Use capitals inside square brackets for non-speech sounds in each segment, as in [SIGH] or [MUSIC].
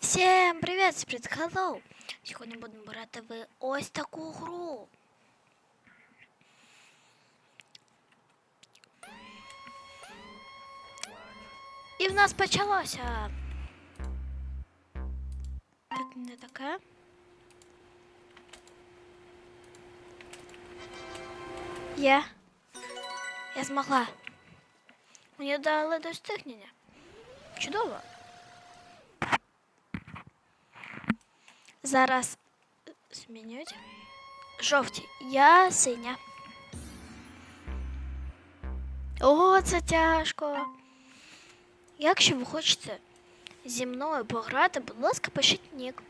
Всім привіт, Сприт Hello! Сьогодні будемо брати в ось таку гру. І в нас почалося. Так, не таке. Є. Я змогла. Мені дали достигнення. Чудово. Зараз змінюють. Жовті. Я синя. О, це тяжко. Якщо ви хочете зі мною пограти, будь ласка, пишіть нік.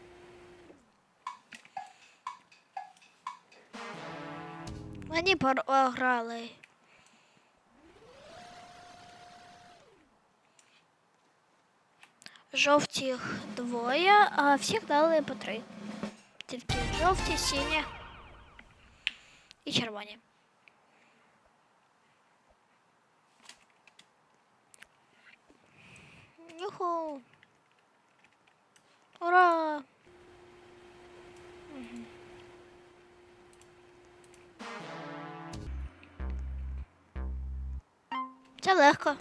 Мені програли. Жовтих двоє, а всіх дали по три. Тільки жовті, сині і червоні. Юху! Ура! Це легко.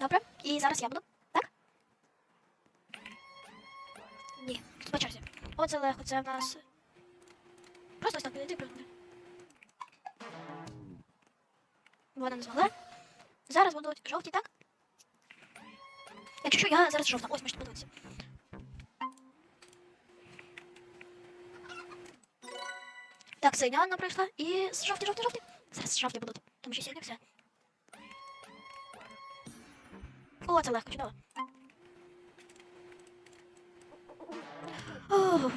Добре. І зараз я буду. Так? Ні, по черзі. Оце легко, це в нас. Просто ось так підійти пригнути. Вона не змогла. Зараз будуть жовті, так? Якщо що, я зараз жовта. Ось можете подивитися. Так, синя вона пройшла. І жовті, жовті, жовті. Зараз жовті будуть. О, це легко, чудово. Ух.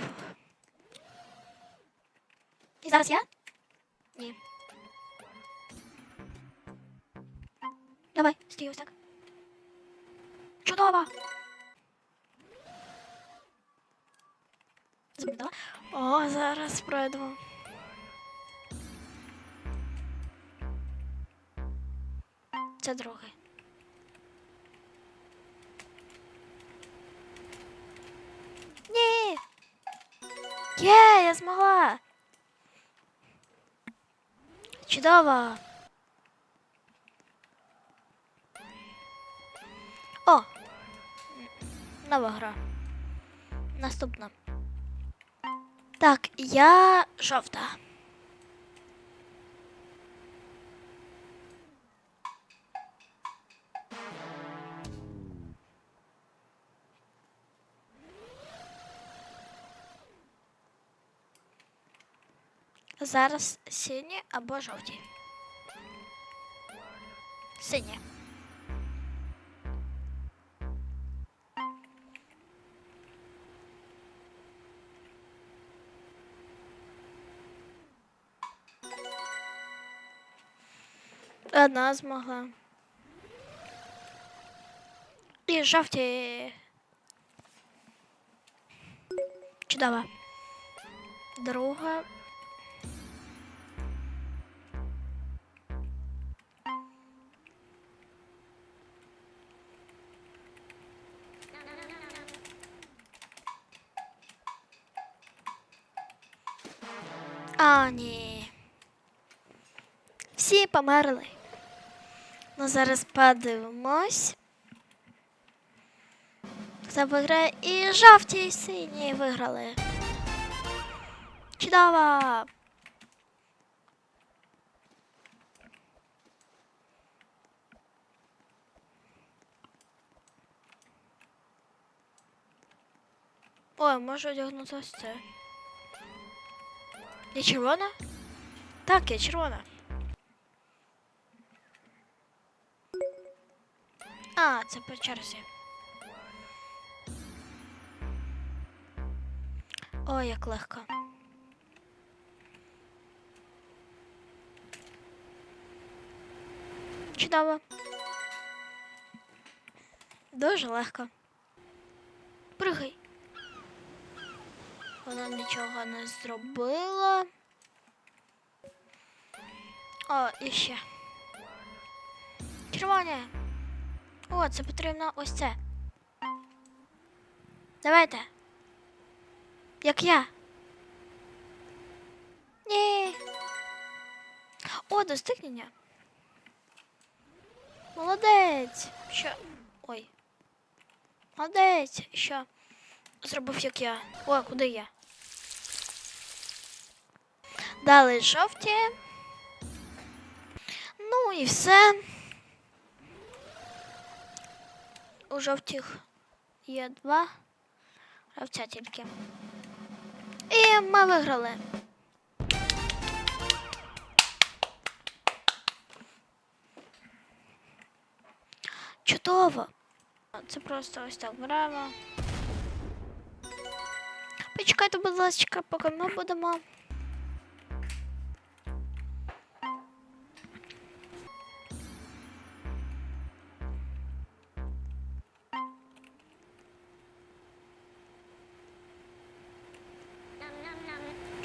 І зараз я? Ні. Давай, стій ось так. Чудово! Запам'ятала? О, зараз пройдемо. Це другий. Ні. Є, я змогла. Чудово. О! Нова гра. Наступна. Так, я жовта. Зараз сині або жовті. Сині. Одна змогла. І жовті. Чудово. Друга. А, ні. Всі померли. Ну, зараз подивимось. Хто виграє і жовті, і сині виграли. Чудово! Ой, можу одягнути ось це. Я червона? Так, я червона. А, це по черзі. Ой, як легко. Чудово. Дуже легко. Пригай. Вона нічого не зробила. О, і ще. Червоне. О, це потрібно ось це. Давайте. Як я. Ні. О, достигнення. Молодець. Що? Ой. Молодець. Що? Зробив як я. О, куди я? Далі жовті. Ну і все. У жовтих є два гравця тільки. І ми виграли. Чудово. Це просто ось так браво. Почекайте, будь ласка, поки ми будемо.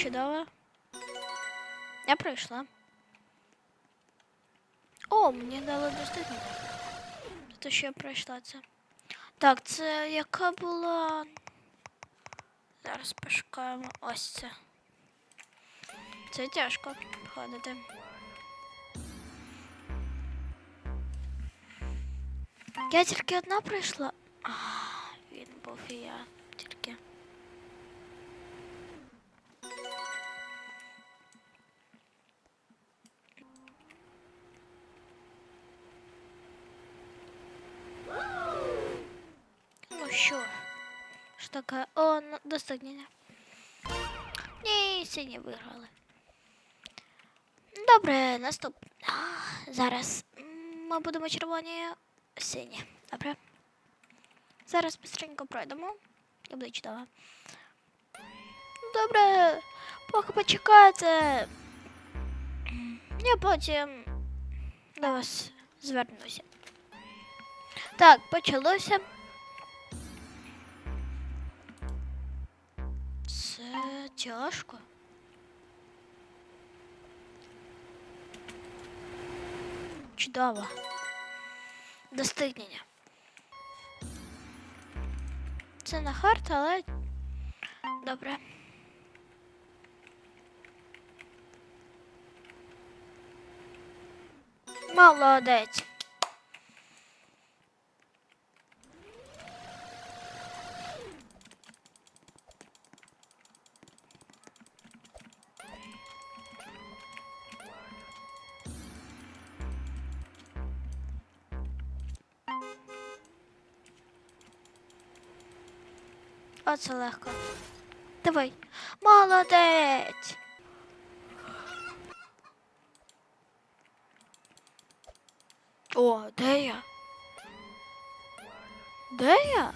Чудово. Я пройшла. О, мені дали достатньо. Те, я пройшла це. Так, це яка була. Зараз пошукаємо. Ось це. Це тяжко ходити. Я тільки одна прийшла. А, він був і я Що таке? О, ну, достатньо. Ні, сині виграли. Добре, наступ. А, Зараз м, ми будемо червоні сині. Добре. Зараз быстренько пройдемо. І буде чудово. Добре, поки почекайте. Я потім до вас звернуся. Так, почалося. Тяжко. Чудово. Достигнення. Це на хард, але добре. Молодець. Оце легко. Давай. Молодець. О, де я? Де я?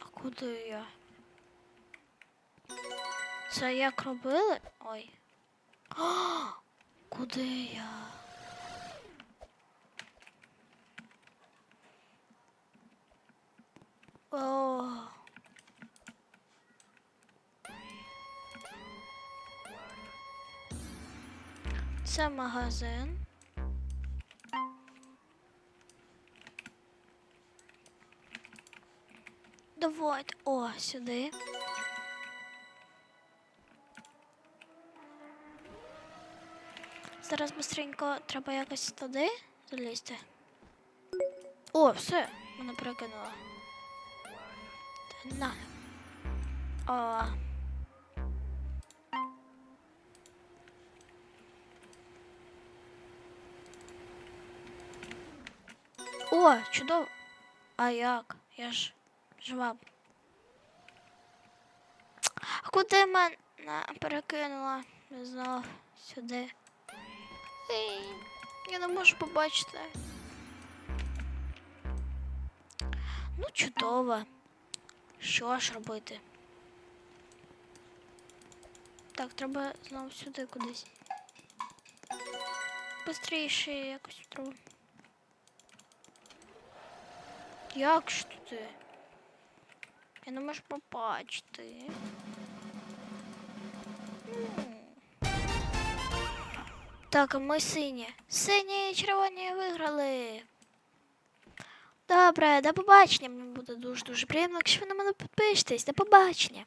А куди я? Це як робили? Ой. О, [GASPS] куди я? О. Це магазин. Давайте. О, сюди. Зараз быстренько треба якось туди залізти. О, все, мене перекинуло. На. О. О, чудово. А як? Я ж жива. А куди мене перекинула? Не знав сюди. Ей, я не можу побачити. Ну, чудово. Що ж робити? Так, треба знову сюди кудись. Бистріше якось треба. Як ж туди? Я не можу побачити. Так, а ми сині. Сині і червоні виграли. Добре, до побачення. Мені буде дуже-дуже приємно, якщо ви на мене підпишетесь. До побачення.